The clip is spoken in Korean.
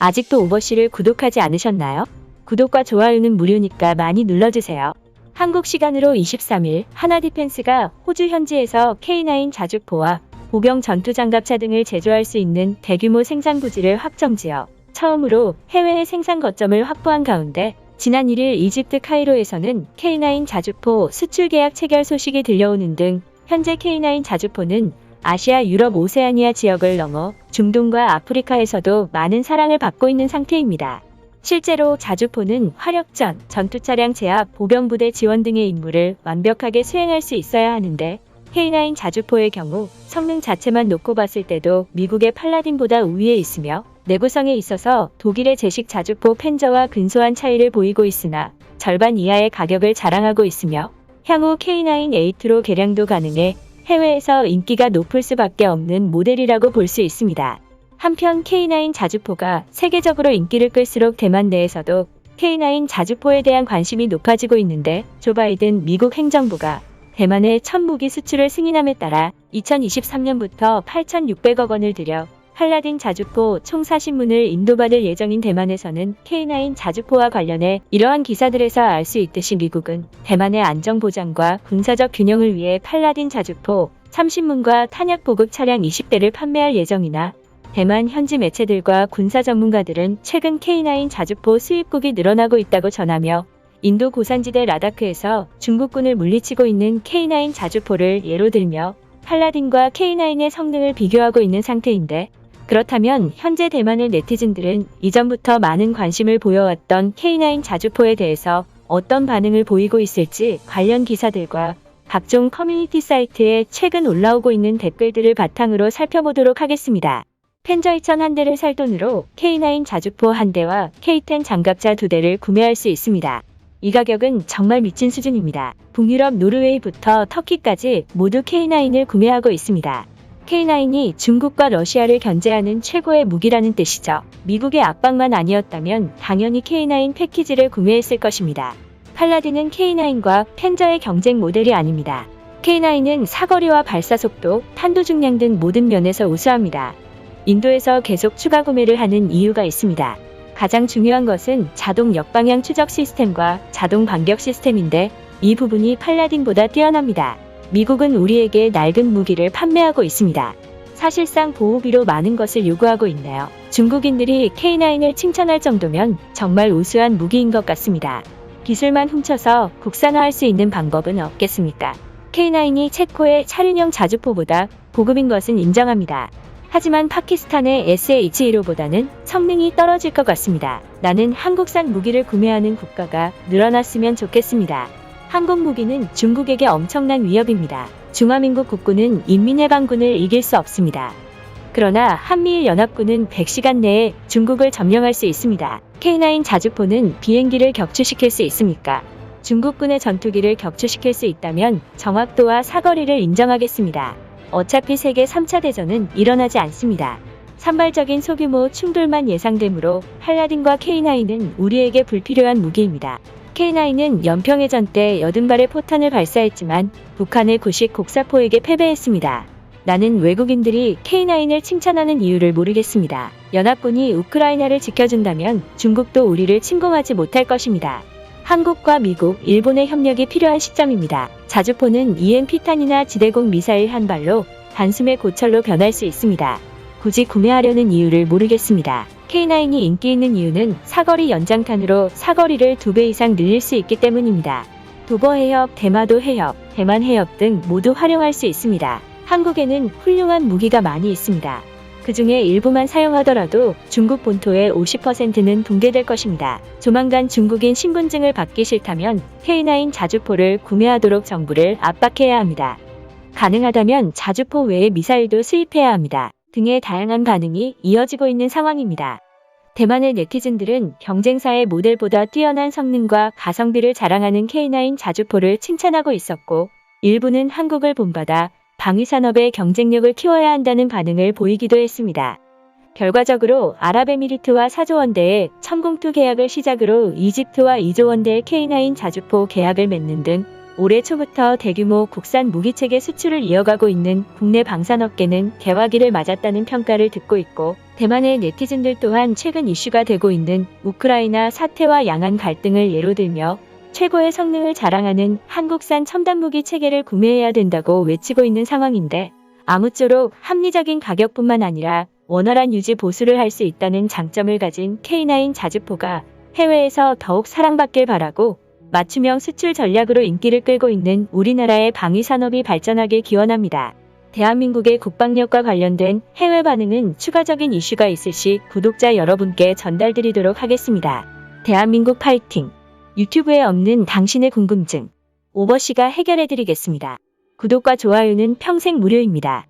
아직도 오버씨를 구독하지 않으셨나요? 구독과 좋아요는 무료니까 많이 눌러주세요. 한국 시간으로 23일 하나 디펜스가 호주 현지에서 K9 자주포와 보병 전투 장갑차 등을 제조할 수 있는 대규모 생산 부지를 확정지어 처음으로 해외 생산 거점을 확보한 가운데 지난 1일 이집트 카이로에서는 K9 자주포 수출 계약 체결 소식이 들려오는 등 현재 K9 자주포는 아시아, 유럽, 오세아니아 지역을 넘어 중동과 아프리카에서도 많은 사랑을 받고 있는 상태입니다. 실제로 자주포는 화력전, 전투차량 제압, 보병부대 지원 등의 임무를 완벽하게 수행할 수 있어야 하는데 K9 자주포의 경우 성능 자체만 놓고 봤을 때도 미국의 팔라딘보다 우위에 있으며 내구성에 있어서 독일의 제식 자주포 펜저와 근소한 차이를 보이고 있으나 절반 이하의 가격을 자랑하고 있으며 향후 K9-8로 개량도 가능해 해외에서 인기가 높을 수밖에 없는 모델이라고 볼 수 있습니다. 한편 K9 자주포가 세계적으로 인기를 끌수록 대만 내에서도 K9 자주포에 대한 관심이 높아지고 있는데 조 바이든 미국 행정부가 대만의 첫 무기 수출을 승인함에 따라 2023년부터 8,600억 원을 들여 팔라딘 자주포 총 40문을 인도받을 예정인 대만에서는 K9 자주포와 관련해 이러한 기사들에서 알 수 있듯이 미국은 대만의 안정보장과 군사적 균형을 위해 팔라딘 자주포 30문과 탄약 보급 차량 20대를 판매할 예정이나 대만 현지 매체들과 군사 전문가들은 최근 K9 자주포 수입국이 늘어나고 있다고 전하며 인도 고산지대 라다크에서 중국군을 물리치고 있는 K9 자주포를 예로 들며 팔라딘과 K9의 성능을 비교하고 있는 상태인데 그렇다면 현재 대만의 네티즌들은 이전부터 많은 관심을 보여왔던 K9 자주포에 대해서 어떤 반응을 보이고 있을지 관련 기사들과 각종 커뮤니티 사이트에 최근 올라오고 있는 댓글들을 바탕으로 살펴보도록 하겠습니다. 펜저 2천 한 대를 살 돈으로 K9 자주포 한 대와 K10 장갑차 두 대를 구매할 수 있습니다. 이 가격은 정말 미친 수준입니다. 북유럽 노르웨이부터 터키까지 모두 K9을 구매하고 있습니다. K9이 중국과 러시아를 견제하는 최고의 무기라는 뜻이죠. 미국의 압박만 아니었다면 당연히 K9 패키지를 구매했을 것입니다. 팔라딘은 K9과 펜저의 경쟁 모델이 아닙니다. K9은 사거리와 발사 속도, 탄도 중량 등 모든 면에서 우수합니다. 인도에서 계속 추가 구매를 하는 이유가 있습니다. 가장 중요한 것은 자동 역방향 추적 시스템과 자동 반격 시스템인데 이 부분이 팔라딘보다 뛰어납니다. 미국은 우리에게 낡은 무기를 판매하고 있습니다. 사실상 보호비로 많은 것을 요구하고 있네요. 중국인들이 K9을 칭찬할 정도면 정말 우수한 무기인 것 같습니다. 기술만 훔쳐서 국산화할 수 있는 방법은 없겠습니까? K9이 체코의 차륜형 자주포보다 고급인 것은 인정합니다. 하지만 파키스탄의 SH-15보다는 성능이 떨어질 것 같습니다. 나는 한국산 무기를 구매하는 국가가 늘어났으면 좋겠습니다. 한국 무기는 중국에게 엄청난 위협입니다. 중화민국 국군은 인민해방군을 이길 수 없습니다. 그러나 한미일 연합군은 100시간 내에 중국을 점령할 수 있습니다. K9 자주포는 비행기를 격추시킬 수 있습니까? 중국군의 전투기를 격추시킬 수 있다면 정확도와 사거리를 인정하겠습니다. 어차피 세계 3차 대전은 일어나지 않습니다. 산발적인 소규모 충돌만 예상되므로 팔라딘과 K9은 우리에게 불필요한 무기입니다. K9은 연평해전 때 80발의 포탄을 발사했지만 북한의 구식 곡사포에게 패배했습니다. 나는 외국인들이 K9을 칭찬하는 이유를 모르겠습니다. 연합군이 우크라이나를 지켜준다면 중국도 우리를 침공하지 못할 것입니다. 한국과 미국, 일본의 협력이 필요한 시점입니다. 자주포는 EMP탄이나 지대공 미사일 한 발로 단숨에 고철로 변할 수 있습니다. 굳이 구매하려는 이유를 모르겠습니다. K9이 인기 있는 이유는 사거리 연장탄으로 사거리를 두배 이상 늘릴 수 있기 때문입니다. 도버 해협, 대마도 해협, 대만 해협 등 모두 활용할 수 있습니다. 한국에는 훌륭한 무기가 많이 있습니다. 그 중에 일부만 사용하더라도 중국 본토의 50%는 붕괴될 것입니다. 조만간 중국인 신분증을 받기 싫다면 K9 자주포를 구매하도록 정부를 압박해야 합니다. 가능하다면 자주포 외에 미사일도 수입해야 합니다. 등의 다양한 반응이 이어지고 있는 상황입니다. 대만의 네티즌들은 경쟁사의 모델보다 뛰어난 성능과 가성비를 자랑하는 K9 자주포를 칭찬하고 있었고, 일부는 한국을 본받아 방위산업의 경쟁력을 키워야 한다는 반응을 보이기도 했습니다. 결과적으로 아랍에미리트와 4조 원대의 천공투 계약을 시작으로 이집트와 2조 원대의 K9 자주포 계약을 맺는 등 올해 초부터 대규모 국산 무기체계 수출을 이어가고 있는 국내 방산업계는 개화기를 맞았다는 평가를 듣고 있고 대만의 네티즌들 또한 최근 이슈가 되고 있는 우크라이나 사태와 양안 갈등을 예로 들며 최고의 성능을 자랑하는 한국산 첨단 무기 체계를 구매해야 된다고 외치고 있는 상황인데 아무쪼록 합리적인 가격뿐만 아니라 원활한 유지 보수를 할 수 있다는 장점을 가진 K9 자주포가 해외에서 더욱 사랑받길 바라고 맞춤형 수출 전략으로 인기를 끌고 있는 우리나라의 방위 산업이 발전하길 기원합니다. 대한민국의 국방력과 관련된 해외 반응은 추가적인 이슈가 있을 시 구독자 여러분께 전달드리도록 하겠습니다. 대한민국 파이팅! 유튜브에 없는 당신의 궁금증. 오버씨가 해결해드리겠습니다. 구독과 좋아요는 평생 무료입니다.